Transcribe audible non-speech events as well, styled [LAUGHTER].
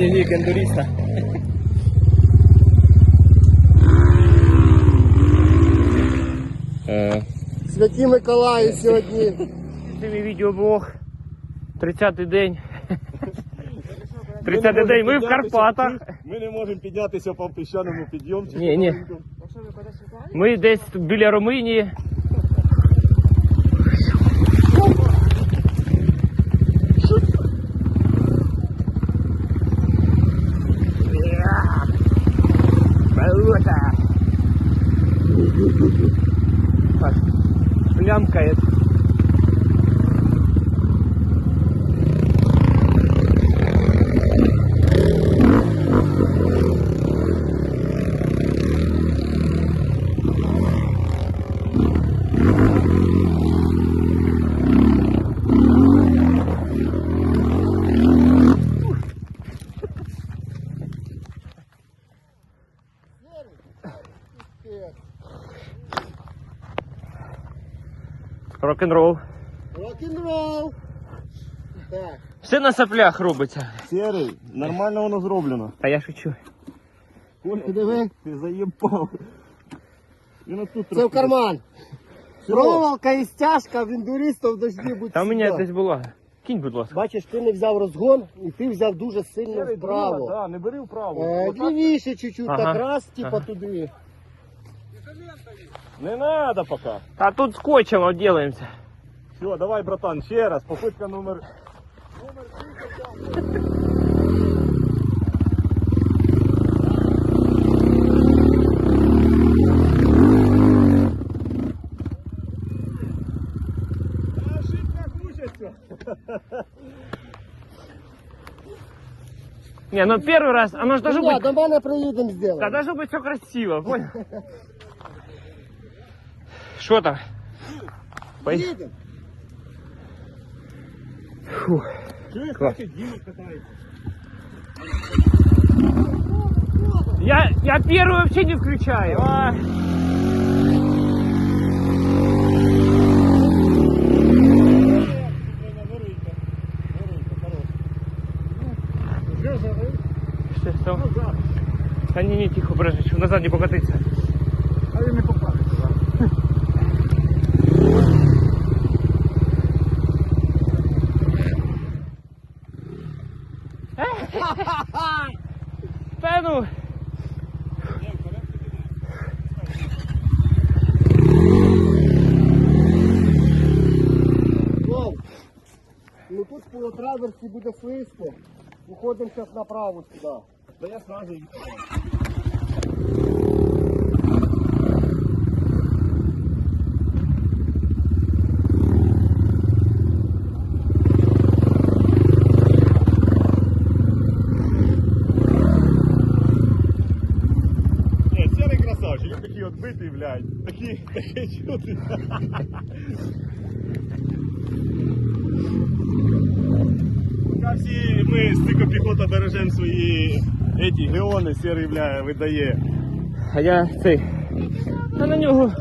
Дневник ендуриста. Е, Святі Миколаї сьогодні. Цей відеоблог. 30-й день. 30-й день. Ми в Карпатах. Ми не можемо піднятися по піщаному підйомчику. Ні, ні. Ми десь біля Румунії. Так, Лямкает. Рок-н-рол. Рок-н-рол. Так. Все на соплях робиться. Серий, нормально воно зроблено. А я шучу. Ти диви, Ти заїбав. Він отут це в карман. Проволока і стяжка в індуристів дожді будь Там у мене десь була. Кинь, будь ласка. Бачиш, ти не взяв розгон і ти взяв дуже сильно Серий, вправо. да, не бери вправо. Е. Лівіше чуть-чуть, Ага. так раз, типа Ага. туди. Не надо пока. А тут скотчем отделаемся. Все, давай, братан, ще раз. Попитка номер. Ошибка крутится. Не, ну первый раз, оно же должно Ні, быть... до мене приїдемо Да зробимо. должно быть все красиво, понял? [LAUGHS] Что там? Пой- Їдемо. Фу. Чуєш, Клас. значить, Діма катається. Я, я первый вообще не включаю. А, Вирийка. Вирийка, хорош. Вже завив? что, что? Назад. Да не, не, тихо, подожди, чтобы назад не покатиться. А він не попаде Да ну, тут по траверсі буде слизько. Виходимо зараз направо сюди. Да я сразу їхав. Ні, серий красавчик, він такий отбитий, блядь. Такий, такий чути. Всі ми стико піхота бережемо свої еті, геони, серий, бля, видає. а я цей. А на нього.